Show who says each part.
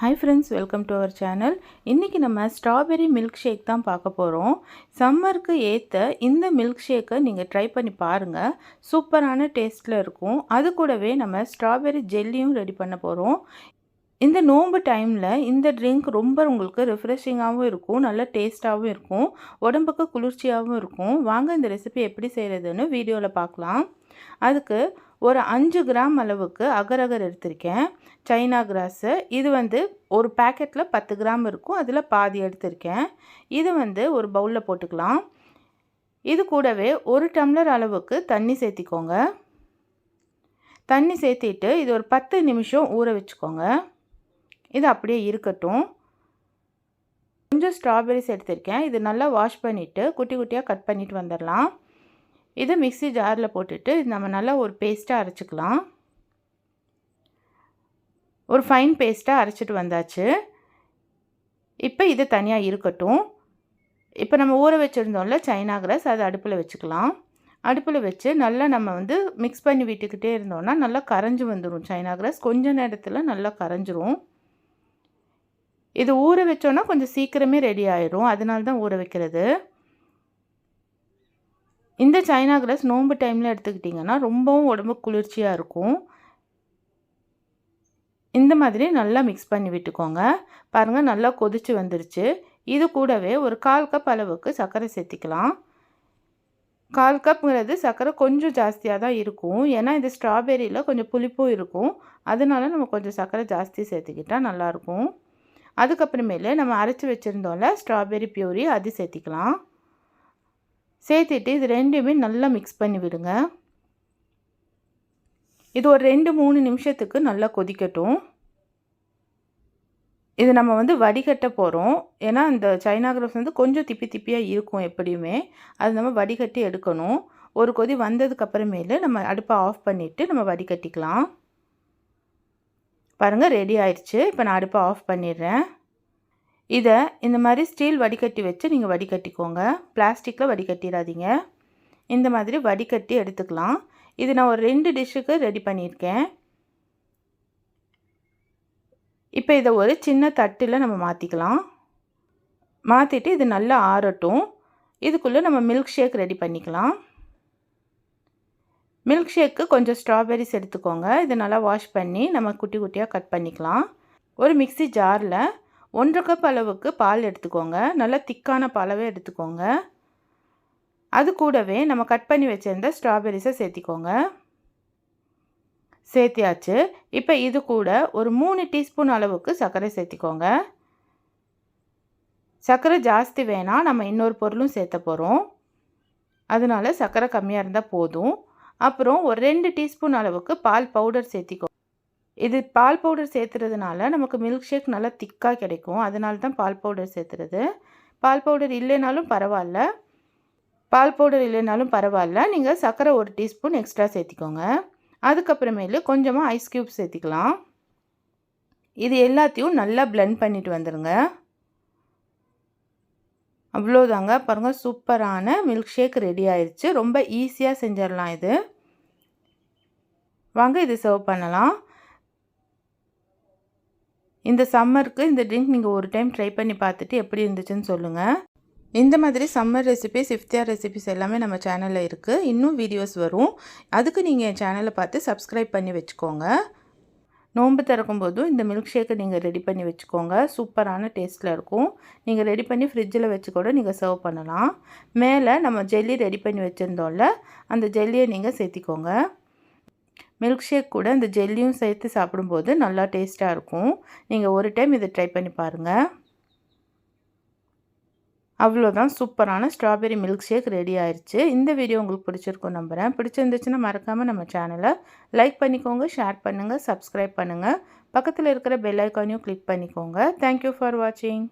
Speaker 1: Hi friends welcome to our channel இன்றைக்கி நம்ம strawberry milk shake தான் பார்க்க போகிறோம் சம்மருக்கு ஏற்ற இந்த மில்க் ஷேக்கை நீங்கள் ட்ரை பண்ணி பாருங்கள் சூப்பரான டேஸ்ட்டில் இருக்கும். அது கூடவே நம்ம ஸ்ட்ராபெரி ஜெல்லியும் ரெடி பண்ண போகிறோம் இந்த நோன்பு டைமில் இந்த ட்ரிங்க் ரொம்ப உங்களுக்கு ரிஃப்ரெஷிங்காகவும் இருக்கும் நல்ல டேஸ்ட்டாகவும் இருக்கும் உடம்புக்கு குளிர்ச்சியாகவும் இருக்கும். வாங்க இந்த ரெசிபி எப்படி செய்கிறதுன்னு வீடியோவில் பார்க்கலாம். அதுக்கு ஒரு அஞ்சு கிராம் அளவுக்கு அகரகர் எடுத்திருக்கேன். China grass. இது வந்து ஒரு பேக்கெட்டில் பத்து கிராம் இருக்கும். அதில் பாதி எடுத்திருக்கேன். இது வந்து ஒரு பவுலில் போட்டுக்கலாம். இது கூடவே ஒரு டம்ளர் அளவுக்கு தண்ணி சேர்த்திக்கோங்க. தண்ணி சேர்த்திட்டு இது ஒரு பத்து நிமிஷம் ஊற வச்சுக்கோங்க. இது அப்படியே இருக்கட்டும். கொஞ்சம் ஸ்ட்ராபெரிஸ் எடுத்திருக்கேன். இது நல்லா வாஷ் பண்ணிவிட்டு குட்டி குட்டியாக கட் பண்ணிவிட்டு வந்துடலாம். இதை மிக்ஸி ஜாரில் போட்டுட்டு நம்ம நல்லா ஒரு பேஸ்ட்டாக அரைச்சிக்கலாம். ஒரு ஃபைன் பேஸ்ட்டாக அரைச்சிட்டு வந்தாச்சு. இப்போ இது தனியாக இருக்கட்டும். இப்போ நம்ம ஊற வச்சுருந்தோம்ல சைனா கிராஸ் அதை அடுப்பில் வச்சுக்கலாம். அடுப்பில் வச்சு நல்லா நம்ம வந்து மிக்ஸ் பண்ணி விட்டுக்கிட்டே இருந்தோம்னா நல்லா கரைஞ்சி வந்துடும் சைனா கிராஸ் கொஞ்ச நேரத்தில் நல்லா கரைஞ்சிரும். இது ஊற வச்சோன்னா கொஞ்சம் சீக்கிரமே ரெடி ஆயிரும். அதனால தான் ஊற வைக்கிறது. இந்த சைனா கிராஸ் நோன்பு டைமில் எடுத்துக்கிட்டிங்கன்னா ரொம்பவும் உடம்பு குளிர்ச்சியாக இருக்கும். இந்த மாதிரி நல்லா மிக்ஸ் பண்ணி விட்டுக்கோங்க. பாருங்கள் நல்லா கொதிச்சு வந்துருச்சு. இது கூடவே ஒரு கால் கப் அளவுக்கு சர்க்கரை சேர்த்திக்கலாம். கால் கப்புங்கிறது சர்க்கரை கொஞ்சம் ஜாஸ்தியாக தான் இருக்கும். ஏன்னா இது ஸ்ட்ராபெரியில் கொஞ்சம் புளிப்பும் இருக்கும். அதனால நம்ம கொஞ்சம் சர்க்கரை ஜாஸ்தி சேர்த்துக்கிட்டால் நல்லாயிருக்கும். அதுக்கப்புறமேலே நம்ம அரைச்சி வச்சுருந்தோம்ல ஸ்ட்ராபெரி பியூரி அது சேர்த்திக்கலாம். சேர்த்துட்டு இது ரெண்டுமே நல்லா மிக்ஸ் பண்ணி விடுங்க. இது ஒரு ரெண்டு மூணு நிமிஷத்துக்கு நல்லா கொதிக்கட்டும். இது நம்ம வந்து வடிகட்ட போகிறோம் ஏன்னா இந்த சைனா கிராஸ் வந்து கொஞ்சம் திப்பி திப்பியாக இருக்கும் எப்படியுமே. அது நம்ம வடிகட்டி எடுக்கணும். ஒரு கொதி வந்ததுக்கப்புறமேலு நம்ம அடுப்பை ஆஃப் பண்ணிவிட்டு நம்ம வடிகட்டிக்கலாம். பாருங்கள் ரெடி ஆயிடுச்சு இப்போ நான் அடுப்பை ஆஃப் பண்ணிடுறேன். இதை இந்த மாதிரி ஸ்டீல் வடிகட்டி வச்சு நீங்கள் வடிகட்டிக்கோங்க. பிளாஸ்டிக்கில் வடிகட்டிடாதீங்க. இந்த மாதிரி வடிகட்டி எடுத்துக்கலாம். இது நான் ஒரு ரெண்டு டிஷ்ஷுக்கு ரெடி பண்ணியிருக்கேன். இப்போ இதை ஒரு சின்ன தட்டில் நம்ம மாற்றிக்கலாம் மாற்றிட்டு இது நல்லா ஆறட்டும். இதுக்குள்ளே நம்ம மில்க் ஷேக் ரெடி பண்ணிக்கலாம். மில்க் ஷேக்கு கொஞ்சம் ஸ்ட்ராபெரிஸ் எடுத்துக்கோங்க. இதை நல்லா வாஷ் பண்ணி நம்ம குட்டி குட்டியாக கட் பண்ணிக்கலாம். ஒரு மிக்சி ஜாரில் ஒன்றரை கப் அளவுக்கு பால் எடுத்துக்கோங்க. நல்லா திக்கான பாலவே எடுத்துக்கோங்க. அது கூடவே நம்ம கட் பண்ணி வச்சுருந்த ஸ்ட்ராபெரிஸை சேர்த்திக்கோங்க. சேர்த்தியாச்சு. இப்போ இது கூட ஒரு மூணு டீஸ்பூன் அளவுக்கு சர்க்கரை சேர்த்திக்கோங்க. சர்க்கரை ஜாஸ்தி வேணால் நம்ம இன்னொரு பொருளும் சேர்த்த போகிறோம் அதனால சர்க்கரை கம்மியாக இருந்தால் போதும். அப்புறம் ஒரு ரெண்டு டீஸ்பூன் அளவுக்கு பால் பவுடர் சேர்த்திக்கோ இது பால் பவுடர் சேர்த்துறதுனால நமக்கு மில்க் ஷேக் நல்லா திக்காக கிடைக்கும். அதனால தான் பால் பவுடர் சேர்த்துறது. பால் பவுடர் இல்லைனாலும் பரவாயில்ல. பால் பவுடர் இல்லைனாலும் பரவாயில்ல. நீங்கள் சர்க்கரை ஒரு டீஸ்பூன் எக்ஸ்ட்ரா சேர்த்திக்கோங்க. அதுக்கப்புறமேலு கொஞ்சமாக ஐஸ் க்யூப் சேர்த்திக்கலாம். இது எல்லாத்தையும் நல்லா பிளெண்ட் பண்ணிட்டு வந்துடுங்க அவ்வளோதாங்க. பாருங்கள் சூப்பரான மில்க் ஷேக் ரெடி ஆயிடுச்சு ரொம்ப ஈஸியாக செஞ்சிடலாம் இது. வாங்க இது சர்வ் பண்ணலாம். இந்த சம்மருக்கு இந்த ட்ரிங்க் நீங்கள் ஒரு டைம் ட்ரை பண்ணி பார்த்துட்டு எப்படி இருந்துச்சுன்னு சொல்லுங்கள் இந்த மாதிரி சம்மர் ரெசிபிஸ் இஃப்தியார் ரெசிபிஸ் எல்லாமே நம்ம சேனலில் இருக்குது இன்னும் வீடியோஸ் வரும். அதுக்கு நீங்கள் என் சேனலை பார்த்து சப்ஸ்கிரைப் பண்ணி வச்சுக்கோங்க. நோன்பு திறக்கும் போதும் இந்த மில்க் ஷேக்கை நீங்கள் ரெடி பண்ணி வச்சுக்கோங்க. சூப்பரான டேஸ்ட்டில் இருக்கும். நீங்கள் ரெடி பண்ணி ஃப்ரிட்ஜில் வச்சு கூட நீங்கள் சர்வ் பண்ணலாம். மேலே நம்ம ஜெல்லி ரெடி பண்ணி வச்சுருந்தோம்ல அந்த ஜெல்லியை நீங்கள் சேர்த்திக்கோங்க. மில்க் ஷேக் கூட இந்த ஜெல்லியும் சேர்த்து சாப்பிடும்போது நல்லா டேஸ்ட்டாக இருக்கும். நீங்கள் ஒரு டைம் இதை ட்ரை பண்ணி பாருங்கள் அவ்வளோதான். சூப்பரான ஸ்ட்ராபெரி மில்க் ஷேக் ரெடி ஆயிடுச்சு இந்த வீடியோ உங்களுக்கு பிடிச்சிருக்கும் நம்புகிறேன் பிடிச்சிருந்துச்சுன்னா மறக்காமல் நம்ம சேனலை லைக் பண்ணிக்கோங்க ஷேர் பண்ணுங்கள் சப்ஸ்கிரைப் பண்ணுங்கள் பக்கத்தில் இருக்கிற பெல் ஐக்கானையும் கிளிக் பண்ணிக்கோங்க. தேங்க்யூ ஃபார் வாட்சிங்